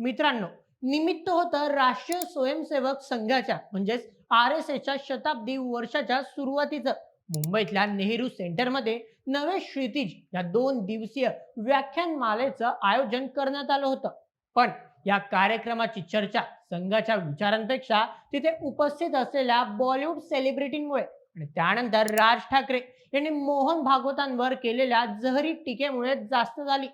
मित्रांनो निमित्त होतं राष्ट्रीय स्वयंसेवक संघाच्या म्हणजेच आर एस एसच्या शताब्दी वर्षाच्या सुरुवातीचं. मुंबईतल्या नेहरू सेंटरमध्ये नवे क्षितिज या दोन दिवसीय व्याख्यानमालेचं आयोजन करण्यात आलं होतं. पण या कार्यक्रमाची चर्चा संघाच्या विचारांपेक्षा तिथे उपस्थित असलेल्या बॉलिवूड सेलिब्रिटींमुळे आणि त्यानंतर राज ठाकरे यांनी मोहन भागवतांवर केलेल्या जहरी टीकेमुळे जास्त झाली.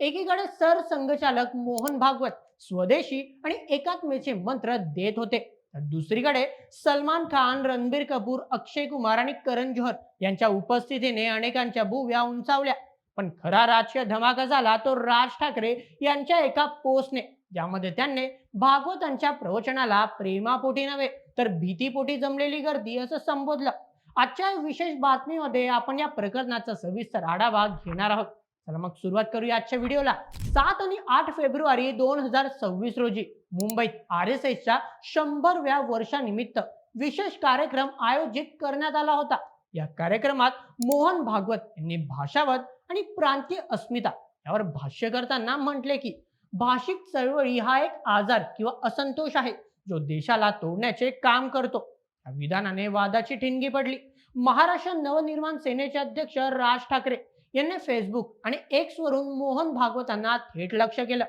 एकीकडे सर संघचालक मोहन भागवत स्वदेशी आणि एकात्मेचे मंत्र देत होते. तर दुसरीकडे सलमान खान रणबीर कपूर अक्षय कुमार आणि करण जोहर यांच्या उपस्थितीने अनेकांच्या भुव्या उंचावल्या. पण खरा राजकीय धमाका झाला तो राज ठाकरे यांच्या एका पोस्टने ज्यामध्ये त्यांनी भागवतांच्या प्रवचनाला प्रेमापोटी नव्हे तर भीतीपोटी जमलेली गर्दी असं संबोधलं. आजच्या विशेष बातमीमध्ये आपण या प्रकरणाचा सविस्तर आढावा घेणार आहोत. चला मग सुरुवात करूया आजच्या व्हिडिओला. सात आणि आठ फेब्रुवारी दोन हजार सव्वीस रोजी मुंबईत आर एस एसच्या शंभरव्या वर्षानिमित्त विशेष कार्यक्रम आयोजित करण्यात आला होता. या कार्यक्रमात मोहन भागवत यांनी भाषावत आणि प्रांतीय अस्मिता यावर भाष्य करताना म्हटले की भाषिक चळवळी हा एक आजार किंवा असंतोष आहे जो देशाला तोडण्याचे काम करतो. या विधानाने वादाची ठिणगी पडली. महाराष्ट्र नवनिर्माण सेनेचे अध्यक्ष राज ठाकरे यांनी फेसबुक आणि एक्स वरून मोहन भागवतांना थेट लक्ष केलं.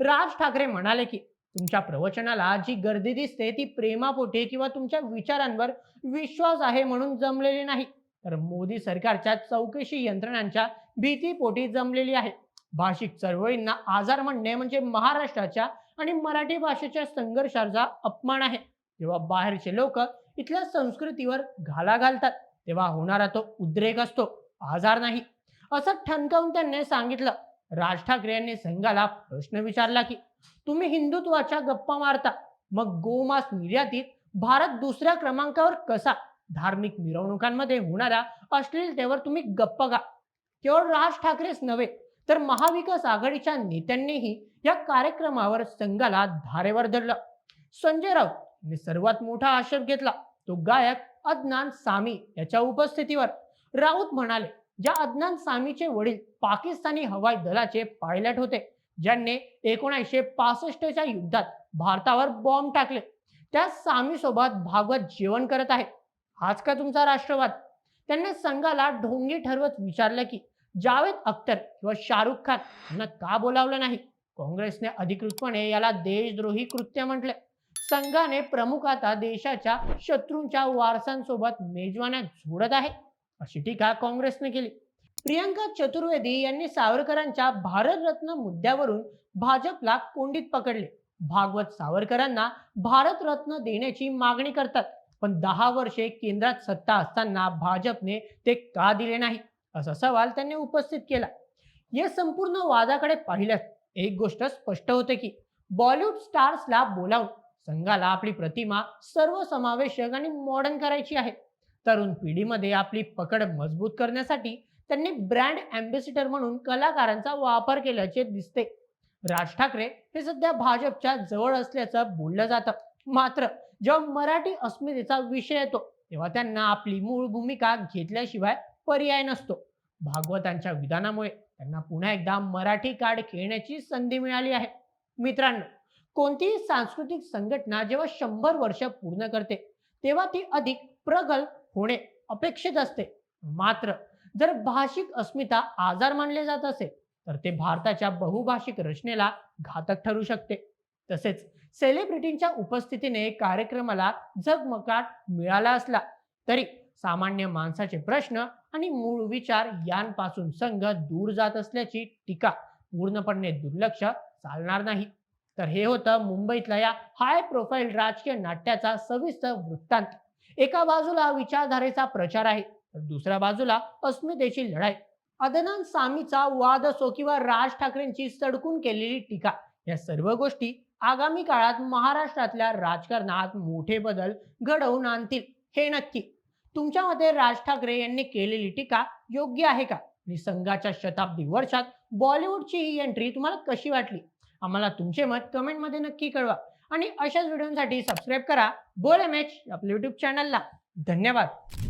राज ठाकरे म्हणाले की तुमच्या प्रवचनाला जी गर्दी दिसते ती प्रेमापोटी किंवा तुमच्या विचारांवर विश्वास आहे म्हणून जमलेली नाही. तर मोदी सरकारच्या चौकशी यंत्रणांच्या भीतीपोटी जमलेली आहे. भाषिक चळवळींना आजार म्हणणे म्हणजे महाराष्ट्राच्या आणि मराठी भाषेच्या संघर्षाचा अपमान आहे. जेव्हा बाहेरचे लोक इथल्या संस्कृतीवर घाला घालतात तेव्हा होणारा तो उद्रेक असतो. आजार नाही. असं ठणकावून त्यांनी सांगितलं. राज ठाकरे यांनी संघाला प्रश्न विचारला की तुम्ही हिंदुत्वाच्या गप्पा मारता मग गोमास निर्यातीत भारत दुसऱ्या क्रमांकावर कसा? धार्मिक मिरवणुकांमध्ये होणाऱ्या अश्लीलतेवर तुम्ही गप्प का केवळ राज ठाकरेच नव्हे तर महाविकास आघाडीच्या नेत्यांनीही या कार्यक्रमावर संघाला धारेवर धरलं. संजय राऊत यांनी सर्वात मोठा आक्षेप घेतला. तो गायक अदनान सामी याच्या उपस्थितीवर. राऊत म्हणाले ज्या अदनान सामीचे वडील पाकिस्तानी हवाई दलाचे पायलट होते ज्यांनी एकोणीसशे पासष्टच्या युद्धात भारतावर बॉम्ब टाकले. त्या सामी सोबत भागवत जेवण करत आहे हाच का तुमचा राष्ट्रवाद? त्यांनी संघाला ढोंगी ठरवत विचारलं की जावेद अख्तर किंवा शाहरुख खान यांना का बोलावलं नाही? काँग्रेसने अधिकृतपणे याला देशद्रोही कृत्य म्हटले. संघाने प्रमुख आता देशाच्या शत्रूंच्या वारसांसोबत मेजवान्या जोडत आहे. अशी टीका काँग्रेसने केली. प्रियंका चतुर्वेदी यांनी सावरकरांच्या भारतरत्न मुद्द्यावरून भाजपला कोंडीत पकडले. भागवत सावरकरांना भारतरत्न देण्याची मागणी करतात पण दहा वर्षे केंद्रात सत्ता असताना भाजपने ते का दिले नाही? असा सवाल त्यांनी उपस्थित केला. या संपूर्ण वादाकडे पाहिल्यास एक गोष्ट स्पष्ट होते की बॉलिवूड स्टार्सला बोलावून संघाला आपली प्रतिमा सर्वसमावेशक आणि मॉडर्न करायची आहे. तरुण पिढीमध्ये आपली पकड मजबूत करण्यासाठी त्यांनी ब्रँड अँबेसिडर म्हणून कलाकारांचा वापर केल्याचे दिसते. राज ठाकरे हे सध्या भाजपच्या जवळ असल्याचं बोललं जातं. मात्र जेव्हा मराठी अस्मितेचा विषय येतो तेव्हा त्यांना आपली मूळ भूमिका घेतल्याशिवाय पर्याय नसतो. भागवतांच्या विधानामुळे त्यांना पुन्हा एकदा मराठी कार्ड खेळण्याची संधी मिळाली आहे. मित्रांनो कोणतीही सांस्कृतिक संघटना जेव्हा शंभर वर्ष पूर्ण करते तेव्हा ती अधिक प्रगल्भ होणे अपेक्षित असते. मात्र जर भाषिक अस्मिता आजार मानले जात असेल तर ते भारताच्या बहुभाषिक रचनेला घातक ठरू शकते. तसेच सेलिब्रिटींच्या उपस्थितीने कार्यक्रमाला झगमगाट मिळाला असला तरी सामान्य माणसाचे प्रश्न आणि मूळ विचार यांपासून संघ दूर जात असल्याची टीका पूर्णपणे दुर्लक्ष चालणार नाही. तर हे होतं मुंबईतल्या या हाय प्रोफाईल राजकीय नाट्याचा सविस्तर वृत्तांत. एका बाजूला विचारधारेचा प्रचार आहे तर दुसऱ्या बाजूला अस्मितेची लढाई. अदनान सामीचा वाद असो किंवा राज ठाकरेंची सडकून केलेली टीका. या सर्व गोष्टी आगामी काळात महाराष्ट्रातल्या राजकारणात मोठे बदल घडवून आणतील हे नक्की. तुमच्या मते राज ठाकरे यांनी केलेली टीका योग्य आहे का? आणि संघाच्या शताब्दी वर्षात बॉलिवूडची ही एंट्री तुम्हाला कशी वाटली? आम्हाला तुमचे मत कमेंटमध्ये नक्की कळवा. आणि अशाच व्हिडिओसाठी सबस्क्राईब करा. बोल एम एच आपल्या युट्यूब चॅनलला धन्यवाद.